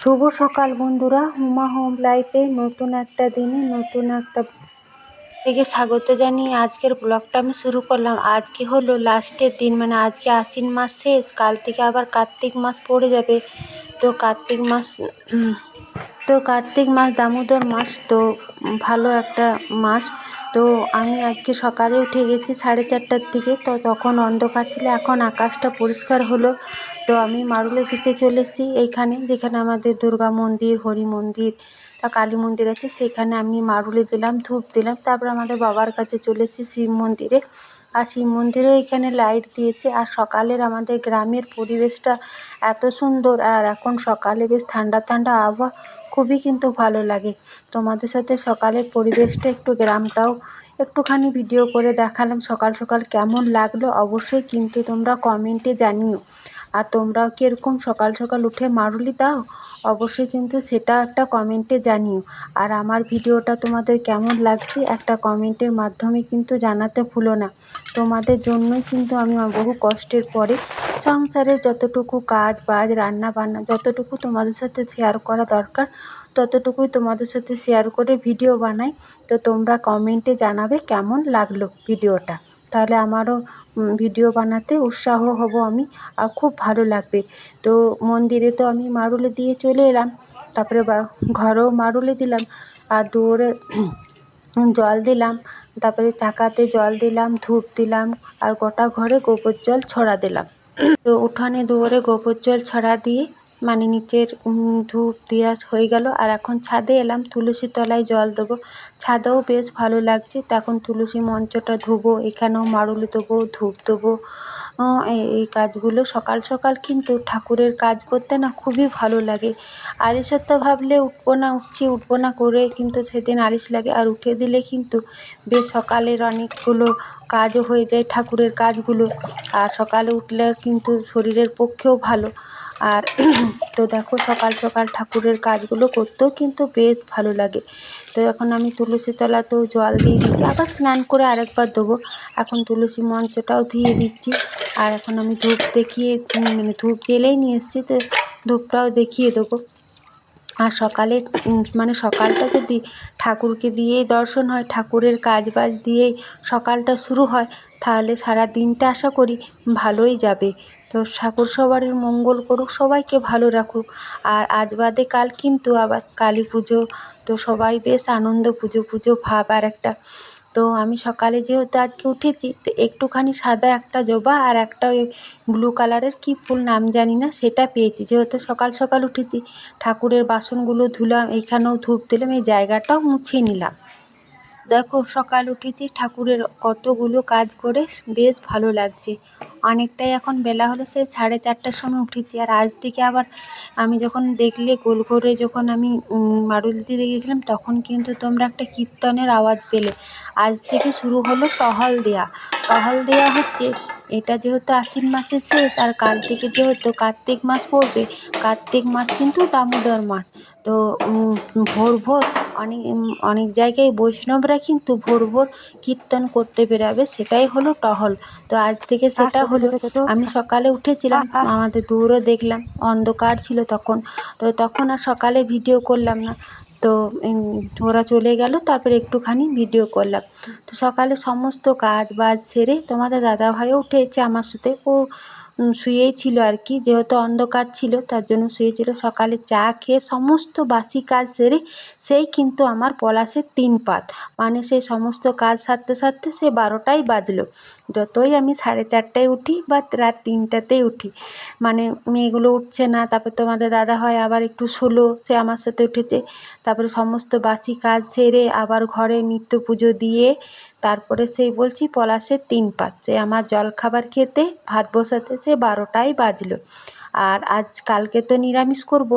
শুভ সকাল বন্ধুরা। হুমা হোম লাইফে নতুন একটা দিনে নতুন একটা থেকে স্বাগত জানিয়ে আজকের ব্লগটা আমি শুরু করলাম। আজকে হলো লাস্টের দিন মানে আজকে আশ্বিন মাস শেষ, কাল থেকে আবার কার্তিক মাস পড়ে যাবে। তো কার্তিক মাস তো কার্তিক মাস দামোদর মাস, তো ভালো একটা মাস। তো আমি আজকে সকালে উঠে গেছি সাড়ে চারটার দিকে, তো তখন অন্ধকার ছিল, এখন আকাশটা পরিষ্কার হলো। তো আমি মারুলে দিতে চলে এসেছি এইখানে, যেখানে আমাদের দুর্গা মন্দির, হরি মন্দির, তা কালী মন্দির আছে। সেখানে আমি মারুলে দিলাম, ধূপ দিলাম, তারপর আমাদের বাবার কাছে চলে এসেছি শিব মন্দিরে। আর শিব মন্দিরেও এখানে লাইট দিয়েছে। আর সকালের আমাদের গ্রামের পরিবেশটা এত সুন্দর, আর এখন সকালে বেশ ঠান্ডা ঠান্ডা আবহাওয়া, খুবই কিন্তু ভালো লাগে। তোমাদের সাথে সকালের পরিবেশটা একটু গ্রামটাও একটুখানি ভিডিও করে দেখালাম, সকাল সকাল কেমন লাগল অবশ্যই কিন্তু তোমরা কমেন্টে জানিও। আর তোমরাও কি এরকম সকাল সকাল উঠে মারুলি দাও? অবশ্যই কিন্তু সেটা একটা কমেন্টে জানিও। আর আমার ভিডিওটা তোমাদের কেমন লাগছে একটা কমেন্টের মাধ্যমে কিন্তু জানাতে ভুলো না। তোমাদের জন্যই কিন্তু আমি বহু কষ্টের পরে সংসারের যতটুকু কাজ বাজ রান্না বান্না যতটুকু তোমাদের সাথে শেয়ার করা দরকার, ততটুকুই তোমাদের সাথে শেয়ার করে ভিডিও বানাই। তো তোমরা কমেন্টে জানাবে কেমন লাগল ভিডিওটা তাহলে আমারও ভিডিও বানাতে উৎসাহ হব আমি, আর খুব ভালো লাগবে। তো মন্দিরে তো আমি মারুলে দিয়ে চলে এলাম, তারপরে বা, ঘরেও মারুলে দিলাম, আর দুয়ারে জল দিলাম, তারপরে চাকাতে জল দিলাম, ধূপ দিলাম, আর গোটা ঘরে গোবর জল ছড়া দিলাম। তো উঠানে দুয়ারে গোবর জল ছড়া দিয়ে মানে নিচের ধূপ দেওয়া হয়ে গেল। আর এখন ছাদে এলাম তুলসী তলায় জল দেবো। ছাদেও বেশ ভালো লাগছে। তখন তুলসী মঞ্চটা ধোবো, এখানেও মারুলি দেবো, ধূপ দেবো। এই কাজগুলো সকাল সকাল কিন্তু ঠাকুরের কাজ করতে না খুবই ভালো লাগে। আলিস্যত্ব ভাবলে উঠবো না, উঠছি, উঠবো না করে কিন্তু সেদিন আলিস লাগে। আর উঠে দিলে কিন্তু বেশ সকালের অনেকগুলো কাজও হয়ে যায় ঠাকুরের কাজগুলো। আর সকালে উঠলে কিন্তু শরীরের পক্ষেও ভালো। আর তো দেখো সকাল সকাল ঠাকুরের কাজগুলো করতেও কিন্তু বেশ ভালো লাগে। তো এখন আমি তুলসী তলাতেও জল দিয়ে দিচ্ছি। আবার স্নান করে আরেকবার দেবো। এখন তুলসী মঞ্চটাও ধুয়ে দিচ্ছি। আর এখন আমি ধূপ দেখিয়ে মানে ধূপ জেলেই নিয়ে এসেছি তো ধূপটাও দেখিয়ে দেবো। আর সকালে মানে সকালটা যদি ঠাকুরকে দিয়েই দর্শন হয়, ঠাকুরের কাজ বাজ দিয়েই সকালটা শুরু হয়, তাহলে সারা দিনটা আশা করি ভালোই যাবে। তো ঠাকুর সবারই মঙ্গল করুক, সবাইকে ভালো রাখুক। আর আজ বাদে কাল কিন্তু আবার কালী পুজো, তো সবাই বেশ আনন্দ, পুজো পুজো, ভাব আর একটা। তো আমি সকালে যেহেতু আজকে উঠেছি, তো একটুখানি সাদা একটা জবা আর একটা ওই ব্লু কালারের কী ফুল নাম জানি না, সেটা পেয়েছি। যেহেতু সকাল সকাল উঠেছি, ঠাকুরের বাসনগুলো ধুলাম এইখানেও ধূপ দিলাম, এই জায়গাটাও মুছিয়ে নিলাম। দেখো, সকাল উঠেছি, ঠাকুরের কতগুলো কাজ করে বেশ ভালো লাগছে। অনেকটাই এখন বেলা হলো, সে সাড়ে চারটার সময় উঠেছি। আর আজ থেকে আবার আমি যখন দেখলে, গোল করে যখন আমি মারুল দিতে গিয়েছিলাম, তখন কিন্তু তোমরা একটা কীর্তনের আওয়াজ পেলে। আজ থেকে শুরু হলো টহল দেয়া। টহল দেয়া হচ্ছে এটা যেহেতু আশ্বিন মাসের শেষ আর কাল থেকে যেহেতু কার্তিক মাস পড়বে কার্তিক মাস কিন্তু দামোদর মাস। তো ভোর ভোর অনেক অনেক জায়গায় বৈষ্ণবরা কিন্তু ভোর ভোর কীর্তন করতে বেরাবে সেটাই হলো টহল। তো আজ থেকে সেটা হলো আমি সকালে উঠেছিলাম আমাদের দূরও দেখলাম অন্ধকার ছিল তখন। তো তখন আর সকালে ভিডিও করলাম না। তো ওরা চলে গেল, তারপরে একটুখানি ভিডিও করলাম। তো সকালে সমস্ত কাজ বাজ সেরে তোমাদের দাদাভাইও উঠেছে আমার সাথে। ও শুয়েই ছিল আর কি। যেহেতু অন্ধকার ছিল, তার জন্য শুয়েছিল। সকালে চা খেয়ে সমস্ত বাসি কাজ সেরে সেই কিন্তু আমার পলাশের তিন পাত। মানে সেই সমস্ত কাজ সারতে সারতে সে বারোটাই বাজলো। যতই আমি সাড়ে চারটায় উঠি বা রাত তিনটাতেই উঠি। মানে মেয়েগুলো উঠছে না, তারপর তোমাদের দাদা হয় আবার একটু শোলো, সে আমার সাথে উঠেছে। তারপরে সমস্ত বাসি কাজ সেরে আবার ঘরে নিত্য পুজো দিয়ে তারপরে সেই বলছি পলাশের তিন পাচ্ছে আমার জলখাবার খেতে, ভাত বসাতে সে বারোটাই বাজল। আর আজ কালকে তো নিরামিষ করব।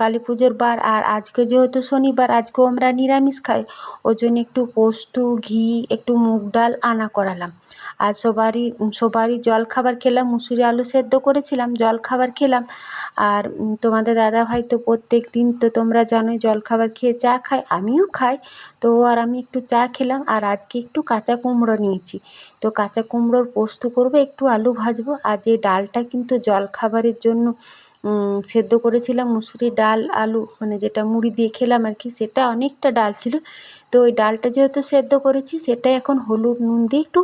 কালী পুজোর বার। আর আজকে যেহেতু শনিবার, আজকেও আমরা নিরামিষ খাই। ওই জন্য একটু পোস্ত, ঘি, একটু মুগ ডাল আনা করালাম। আর সবারই সবারই জলখাবার খেলাম, মুসুরি আলু সেদ্ধ করেছিলাম, জলখাবার খেলাম। আর তোমাদের দাদাভাই তো প্রত্যেক দিন তো তোমরা জানোই জলখাবার খেয়ে চা খায়, আমিও খাই। তো আর আমি একটু চা খেলাম আর আজকে একটু কাঁচা কুমড়ো নিয়েছি। তো কাঁচা কুমড়োর পোস্ত করব, একটু আলু ভাজবো। আর যে ডালটা কিন্তু জলখাবারের জন্য সেদ্ধ করেছিলাম মুসুরি ডাল, আলু মানে যেটা মুড়ি দিয়ে খেলাম আর কি, সেটা অনেকটা ডাল ছিল। তো ওই ডালটা যেহেতু সেদ্ধ করেছি, সেটাই এখন হলুদ নুন দিয়ে একটু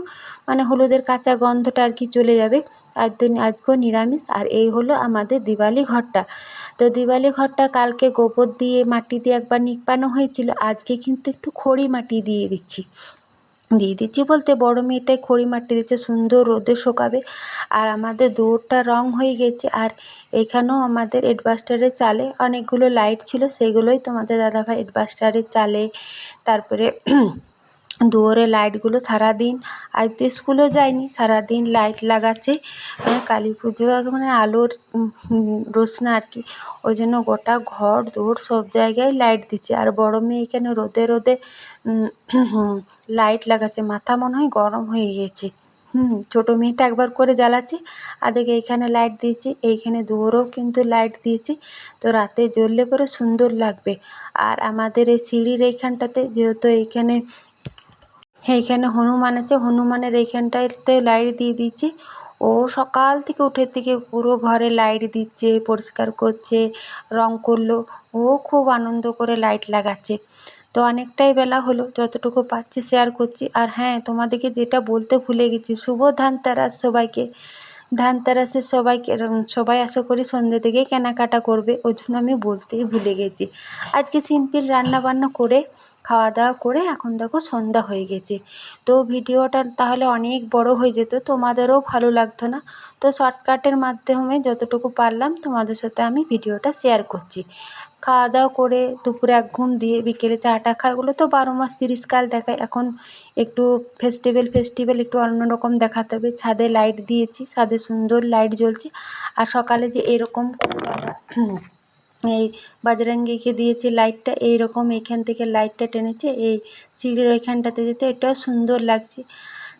মানে হলুদের কাঁচা গন্ধটা আর কি চলে যাবে। আর আজকেও নিরামিষ, আর এই হলো আমাদের দিওয়ালি ঘরটা। তো দিওয়ালি ঘরটা কালকে গোবর দিয়ে মাটি দিয়ে একবার নিপানো হয়েছিল, আজকে কিন্তু একটু খড়ি মাটি দিয়ে দিচ্ছি। দিয়ে দিচ্ছি বলতে বড়ো মেয়েটাই খড়ি মাটি দিচ্ছে সুন্দর রোদে শোকাবে। আর আমাদের দৌড়টা রং হয়ে গেছে, আর এখানেও আমাদের এডবাস্টারের চালে অনেকগুলো লাইট ছিল, সেগুলোই তোমাদের দাদাভাই এডভাস্টারের চালে, তারপরে দুয়ারে লাইটগুলো সারাদিন আজ তো স্কুলে যায়নি, সারাদিন লাইট লাগাচ্ছে। কালী পুজো মানে আলোর রোশনা আর কি। ওই জন্য গোটা ঘর দৌড় সব জায়গায় লাইট দিচ্ছে। আর বড় মেয়ে এখানে রোদে রোদে লাইট লাগাচ্ছে। মাথা মনে হয় গরম হয়ে গেছে। হুম, ছোটো মেয়েটা একবার করে জ্বালাচ্ছি, আর দেখি এইখানে লাইট দিয়েছি, এইখানে দুয়ারেও কিন্তু লাইট দিয়েছি। তো রাতে জ্বললে পরে সুন্দর লাগবে। আর আমাদের এই সিঁড়ির এইখানটাতে, যেহেতু এইখানে এইখানে হনুমান আছে, হনুমানের এইখানটাতে লাইট দিয়ে দিচ্ছি ও সকাল থেকে উঠে থেকে পুরো ঘরে লাইট দিচ্ছে, পরিষ্কার করছে, রং করল। ও খুব আনন্দ করে লাইট লাগাচ্ছে। তো অনেকটাই বেলা হলো, যতটুকু পাচ্ছি শেয়ার করছি। আর হ্যাঁ তোমাদেরকে যেটা বলতে ভুলে গেছি, শুভ ধানতেরাস সবাইকে। ধানতেরাসে সবাইকে সবাই আশা করি সন্ধ্যে থেকেই কেনাকাটা করবে। ওই জন্য আমি বলতেই ভুলে গেছি। আজকে সিম্পল রান্না বান্না করে খাওয়া দাওয়া করে এখন দেখো সন্ধ্যা হয়ে গেছে। তো ভিডিওটা তাহলে অনেক বড় হয়ে যেত, তোমাদেরও ভালো লাগতো না। তো শর্টকাটের মাধ্যমে যতটুকু পারলাম তোমাদের সাথে আমি ভিডিওটা শেয়ার করছি। খাওয়া দাওয়া করে দুপুরে এক ঘুম দিয়ে বিকেলে চাটা খাই, ওগুলো তো বারো মাস তিরিশ কাল দেখায়। এখন একটু ফেস্টিভ্যাল ফেস্টিভ্যাল একটু অন্যরকম দেখাতে হবে। ছাদে লাইট দিয়েছি, ছাদে সুন্দর লাইট জ্বলছে। আর সকালে যে এরকম এই বাজরাঙ্গিকে দিয়েছি লাইটটা এইরকম এইখান থেকে লাইটটা টেনেছে, এই সিঁড়ির ওইখানটাতে যেতে এটাও সুন্দর লাগছে।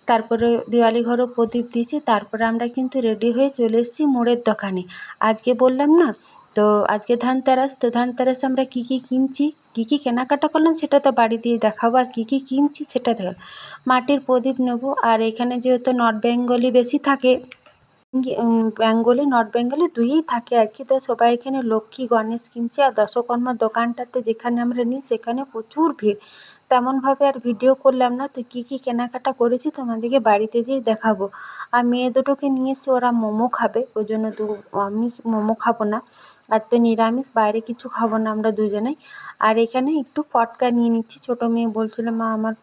তারপরে দিওয়ালি ঘরও প্রদীপ দিয়েছি, তারপরে আমরা কিন্তু রেডি হয়ে চলে এসেছি মোড়ের দোকানে। আজকে বললাম না, তো আজকে ধানতেরাস, তো ধানতেরাসে আমরা কী কী কিনছি, কী কী কেনাকাটা করলাম সেটা তো বাড়ি দিয়ে দেখাবো, আর কী কী কিনছি সেটা দেখ মাটির প্রদীপ নেব, আর এখানে যেহেতু নর্থ বেঙ্গলি বেশি থাকে বেঙ্গলি, নর্থ বেঙ্গলি দুইই থাকে আর কি। তো সবাই এখানে লক্ষ্মী, গণেশ কিনছে আর দশকর্মার দোকানটাতে যেখানে আমরা নিই সেখানে প্রচুর ভিড়। তেমনভাবে আর ভিডিও করলাম না, তো কী কী কেনাকাটা করেছি তোমাদেরকে বাড়িতে যেয়ে দেখাবো। আর মেয়ে দুটোকে নিয়ে এসছি ওরা মোমো খাবে, ওই জন্য দু, আমি মোমো খাব না। আর তো নিরামিষ, বাইরে কিছু খাব না আমরা দুজনেই। আর এখানে একটু ফটকা নিয়ে নিচ্ছি, ছোটো মেয়ে বলছিল, মা, আমার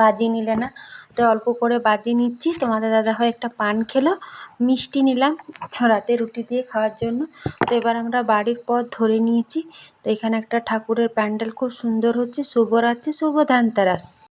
বাজি নিলে না? তো অল্প করে বাজি নিচ্ছি। তোমাদের দাদা দাদাভাই একটা পান খেলো। মিষ্টি নিলাম রাতে রুটি দিয়ে খাওয়ার জন্য। তো এবার আমরা বাড়ির পথ ধরে নিয়েছি। তো এখানে একটা ঠাকুরের প্যান্ডেল খুব সুন্দর হচ্ছে। শুভ রাত্রি শুভ ধানতেরাস